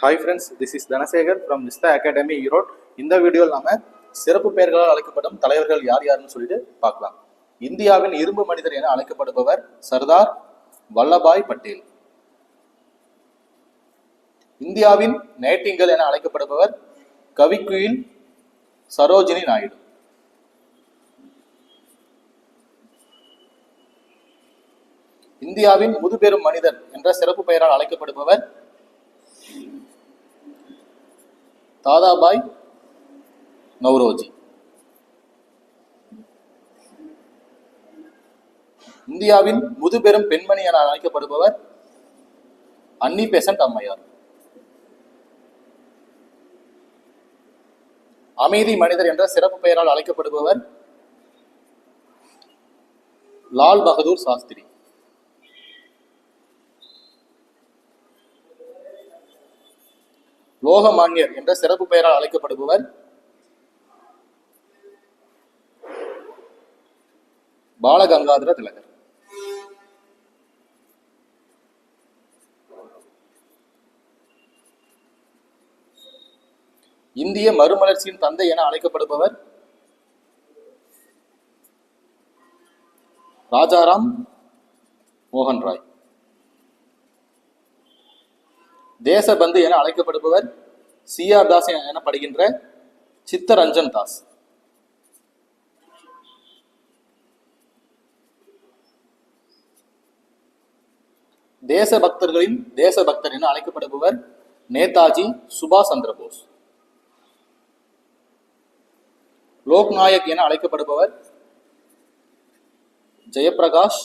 Hi friends this is Dhanasekar from Nistha academy Erode இந்த வீடியோவில் நாம சிறப்பு பெயர்களால் அழைக்கப்படும் தலைவர்கள் யார் யாருன்னு சொல்லிட்டு பார்க்கலாம். இந்தியாவின் இரும்பு மனிதர் என அழைக்கப்படுபவர் சர்தார் வல்லபாய் பட்டேல். இந்தியாவின் நைட்டிங்கல் என அழைக்கப்படுபவர் கவிக்குயில் சரோஜினி நாயுடு. இந்தியாவின் முதுபெரும் மனிதர் என்ற சிறப்பு பெயரால் அழைக்கப்படுபவர் தாதாபாய் நவ்ரோஜி. இந்தியாவின் முதுபெரும் பெண்மணி என அழைக்கப்படுபவர் அன்னி பெசன்ட் அம்மையார். அமைதி மனிதர் என்ற சிறப்பு பெயரால் அழைக்கப்படுபவர் லால் பகதூர் சாஸ்திரி. லோகமான்யர் என்ற சிறப்பு பெயரால் அழைக்கப்படுபவர் பாலகங்காதர திலகர். இந்திய மறுமலர்ச்சியின் தந்தை என அழைக்கப்படுபவர் ராஜாராம் மோகன் ராய் தேசபந்து என அழைக்கப்படுபவர் சி ஆர் தாஸ் எனப்படுகின்ற சித்தரஞ்சன் தாஸ். தேசபக்தர்களின் தேசபக்தர் என அழைக்கப்படுபவர் நேதாஜி சுபாஷ் சந்திர போஸ். லோக்நாயக் என அழைக்கப்படுபவர் ஜெயப்பிரகாஷ்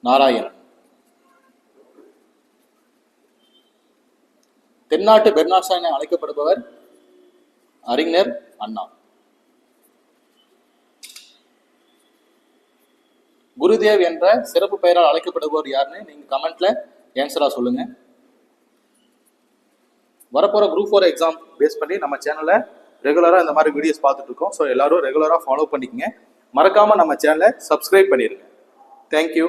நாராயணன். தென்னாட்டு பெர்னாசா என அழைக்கப்படுபவர் அறிஞர் அண்ணா. குருதேவ் என்ற சிறப்பு பெயரால் அழைக்கப்படுபவர் யாருன்னு நீங்க கமெண்ட்ல ஆன்சரா சொல்லுங்க. வரப்போற குரூப் ஃபோர் எக்ஸாம் பேஸ் பண்ணி நம்ம சேனல்ல ரெகுலரா இந்த மாதிரி வீடியோஸ் பார்த்துட்டு இருக்கோம். ஸோ எல்லாரும் ரெகுலரா ஃபாலோ பண்ணிக்கங்க. மறக்காம நம்ம சேனலை சப்ஸ்கிரைப் பண்ணிருங்க. தேங்க்யூ